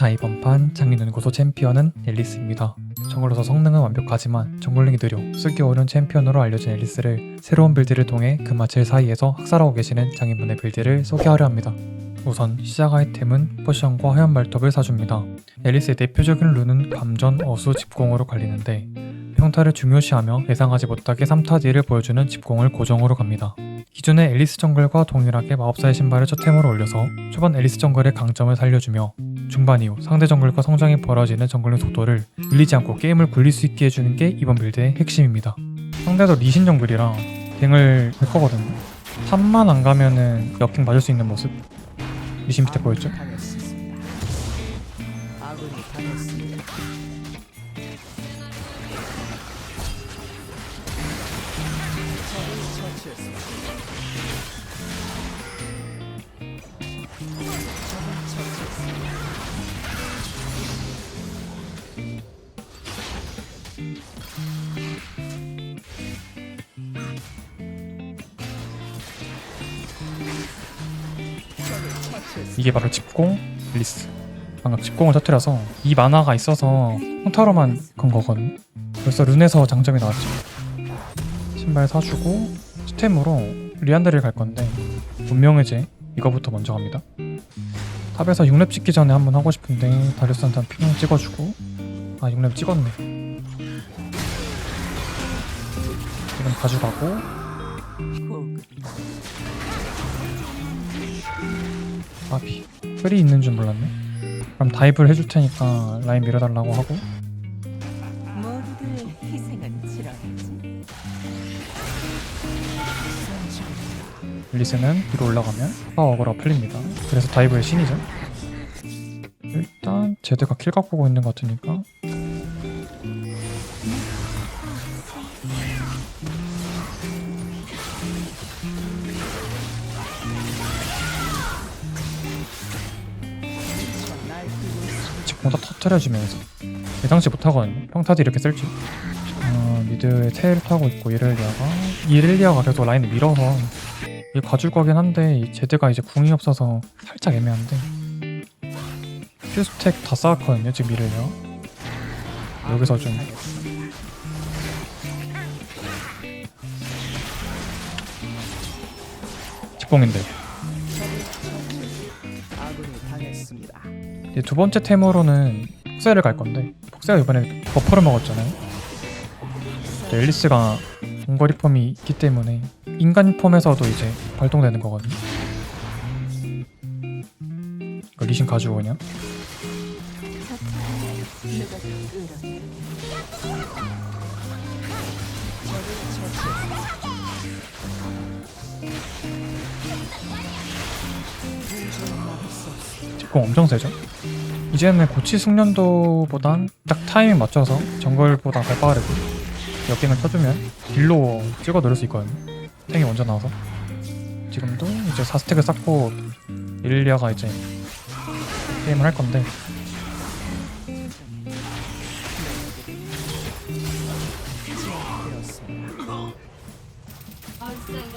자 이번 판 장인연구소 챔피언은 앨리스입니다. 정글로서 성능은 완벽하지만 정글링이 느려 쓰기 어려운 챔피언으로 알려진 앨리스를 새로운 빌드를 통해 금마칠 사이에서 학살하고 계시는 장인분의 빌드를 소개하려 합니다. 우선 시작 아이템은 포션과 하얀 발톱을 사줍니다. 앨리스의 대표적인 룬은 감전, 어수, 집공으로 갈리는데 평타를 중요시하며 예상하지 못하게 3타 딜을 보여주는 집공을 고정으로 갑니다. 기존의 앨리스 정글과 동일하게 마법사의 신발을 첫 템으로 올려서 초반 앨리스 정글의 강점을 살려주며 중반 이후 상대 정글과 성장이 벌어지는 정글링 속도를 밀리지 않고 게임을 굴릴 수 있게 해주는 게 이번 빌드의 핵심입니다. 상대도 리신 정글이라 갱을 할 거거든요. 3만 안 가면은 역행 맞을 수 있는 모습 리신 밑에 보였죠? 이게 바로 집공 릴리스. 방금 집공을 터뜨려서 이 만화가 있어서 평타로만 건 거거든요 벌써 룬에서 장점이 나왔죠 신발 사주고 스템으로 리안드를 갈 건데 운명의 제 이거부터 먼저 갑니다. 탑에서 6렙 찍기 전에 한번 하고 싶은데 다리우스한테 핑 찍어주고. 아 6렙 찍었네. 이건 가져가고 아비 뿔이 있는 줄 몰랐네. 그럼 다이브를 해줄 테니까 라인 밀어달라고 하고. 모두들의 희생은 치러야지. 릴리스는 위로 올라가면 파워어그가 풀립니다. 그래서 다이브의 신이죠. 일단 제드가 킬각 보고 있는 것 같으니까 공다 터트려주면서. 예상치 못하거든요 평타도 이렇게 쓸지. 어, 미드에 테일 타고 있고 이렐리아가 이렐리아가 계속 라인을 밀어서 이게 가줄 거긴 한데 이 제드가 이제 궁이 없어서 살짝 애매한데. 퓨스택 다 쌓았거든요 지금 이렐리아 여기서 좀. 집공인데 당했습니다. 이제 두 번째 템으로는 폭세를 갈 건데 폭세가 이번에 버퍼를 먹었잖아요. 또 앨리스가 원거리 폼이 있기 때문에 인간 폼에서도 이제 발동되는 거거든요. 이거 리신 가지고 그냥 뒷공 엄청 세죠. 이제는 고치 숙련도보단 딱 타이밍 맞춰서 정글보다 발 빠르고 역갱을 쳐주면 딜로 찍어 누를 수 있거든요. 탱이 먼저 나와서 지금도 이제 4스택을 쌓고 일리아가 이제 게임을 할 건데.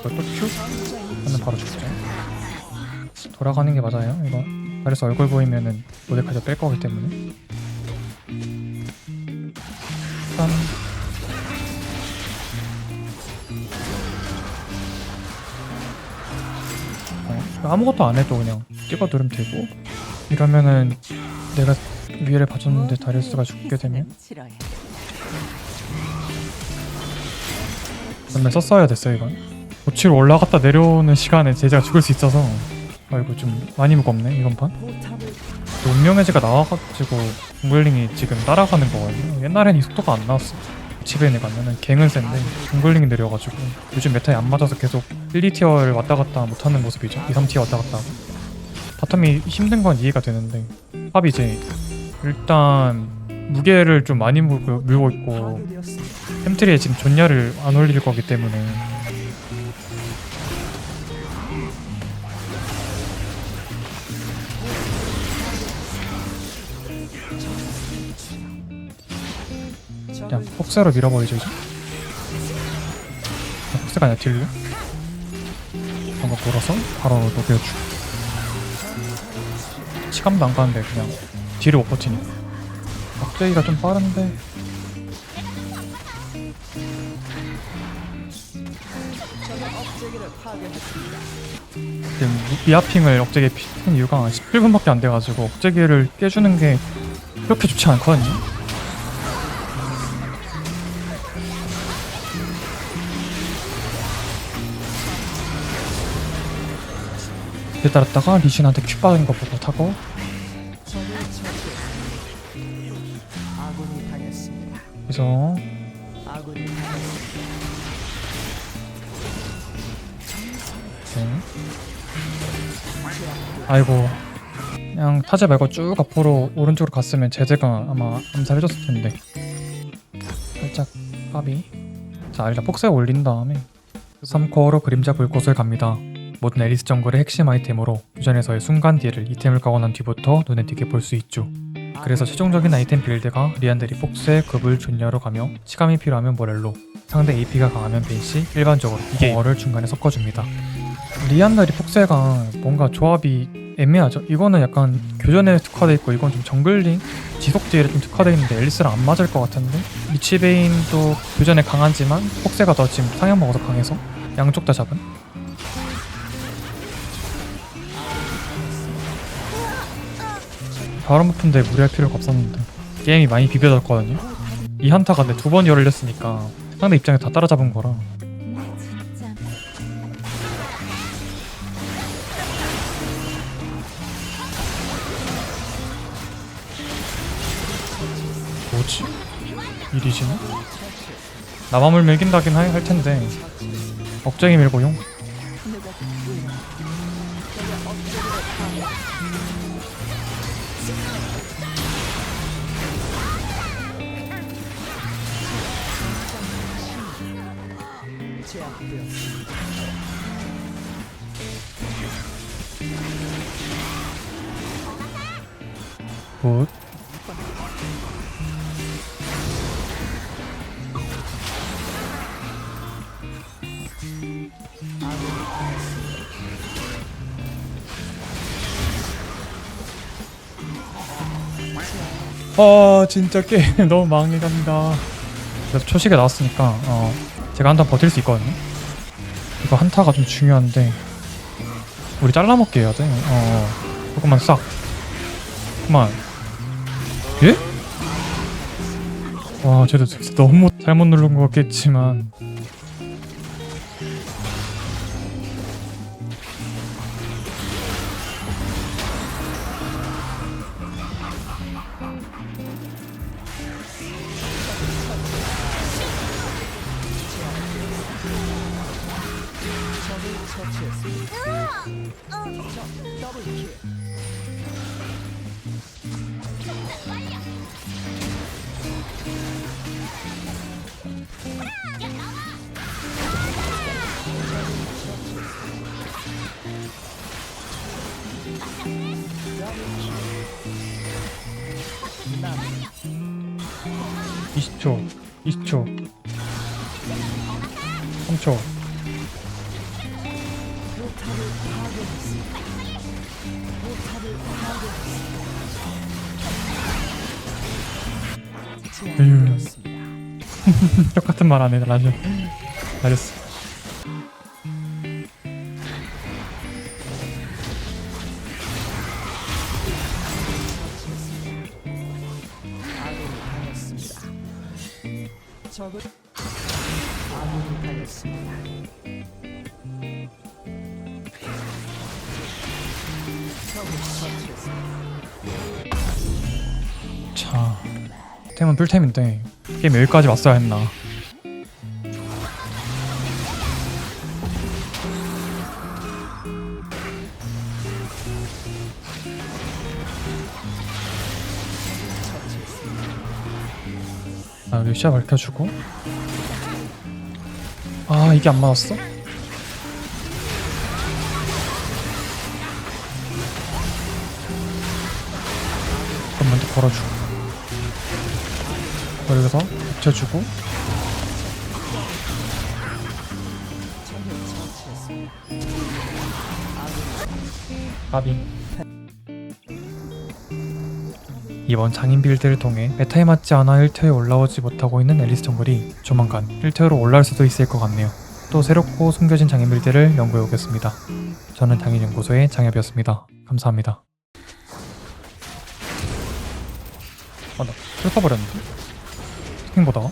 이걸 또 큐? 하면 바로 죽죠. 돌아가는 게 맞아요, 이거. 그래서 얼굴 보이면은 모데카드 뺄 거기 때문에. 일단 어, 아무것도 안 해도 그냥 찍어 누르면 되고. 이러면은 내가 위에를 봐줬는데 다리우스가 죽게 되면? 전멸 썼어야 됐어요 이건. 고치로 올라갔다 내려오는 시간에 제자가 죽을 수 있어서 아이고 좀 많이 무겁네 이번 판. 포탑을 운명의제가 나와가지고 중글링이 지금 따라가는 거거든요. 옛날엔 이 속도가 안 나왔어. 집에 가면은 갱은 센데 중글링이 내려가지고 요즘 메타에 안 맞아서 계속 1, 2티어를 왔다 갔다 못하는 모습이죠. 2, 3티어 왔다 갔다 바텀이 힘든 건 이해가 되는데 탑이 이제 일단 무게를 좀 많이 물고, 물고 있고. 햄트리에 지금 존야를 안 올릴 거기 때문에 그냥 폭세로 밀어버리죠 이제? 아, 폭세가 아니라 딜로 방금 돌아서 바로 녹여주고. 시간도 안 가는데 그냥 뒤를 못 버티니까 억제기가 좀 빠른데. 지금 미아핑을 억제기에 피는 이유가 11분밖에 안 돼가지고 억제기를 깨주는 게 그렇게 좋지 않거든요 기다렸다가 리신한테 큐 빠진 거 보고 타고. 그래서. 네. 아이고 그냥 타지 말고 쭉 앞으로 오른쪽으로 갔으면 제재가 아마 암살해줬을 텐데 살짝 까비 자 일단 폭스에 올린 다음에 3코어로 그림자 불꽃을 갑니다 모든 에리스 정글의 핵심 아이템으로 유전에서의 순간 딜을 이템을 까고 난 뒤부터 눈에 띄게 볼 수 있죠. 그래서 최종적인 아이템 빌드가 리안드리 폭스의 급을 존야로 가며 치감이 필요하면 모렐로 상대 AP가 강하면 벤시 일반적으로 이게 어를 중간에 섞어줍니다. 리안드리 폭스가 뭔가 조합이 애매하죠. 이거는 약간 교전에 특화돼 있고 이건 좀 정글링 지속 딜에 좀 특화돼 있는데 앨리스랑 안 맞을 것 같은데? 리치베인도 교전에 강하지만 폭세가 더 지금 상향 먹어서 강해서 양쪽 다 잡은 바람 부푼데 무리할 필요가 없었는데 게임이 많이 비벼졌거든요 이 한타가 근데 두 번 열렸으니까 상대 입장에 다 따라잡은 거라 뭐지? 이리지는? 나만을 밀긴다긴 할, 할 텐데 억제기 밀고용 제압되었습니다. 굿아 진짜 게임 너무 망해간다. 그래서 초식에 나왔으니까 어 제가 한단 버틸 수 있거든요. 이거 한타가 좀 중요한데 우리 잘라먹게 해야 돼 어 조금만 싹. 그만. 예? 와 쟤도 진짜 너무 잘못 누른 것 같겠지만 처치했습니다. 적 더블 킬. 남 20초 20초 3초 파괴했습니다. 제압되었습니다. 똑같은 말 안해 라죠 잘했어 아군이 당했습니다. 자 템은 풀템인데 게임 여기까지 왔어야 했나. 아 시야 밝혀주고. 아 이게 안 맞았어? 그럼 먼저 걸어주고 그리고서 붙여주고. 가비 이번 장인 빌드를 통해 메타에 맞지 않아 1티어에 올라오지 못하고 있는 앨리스 정글이 조만간 1티어로 올라올 수도 있을 것 같네요. 또 새롭고 숨겨진 장인 빌드를 연구해 오겠습니다. 저는 장인 연구소의 장엽이었습니다. 감사합니다. 아, 나 뚫어버렸는데? 스킹보다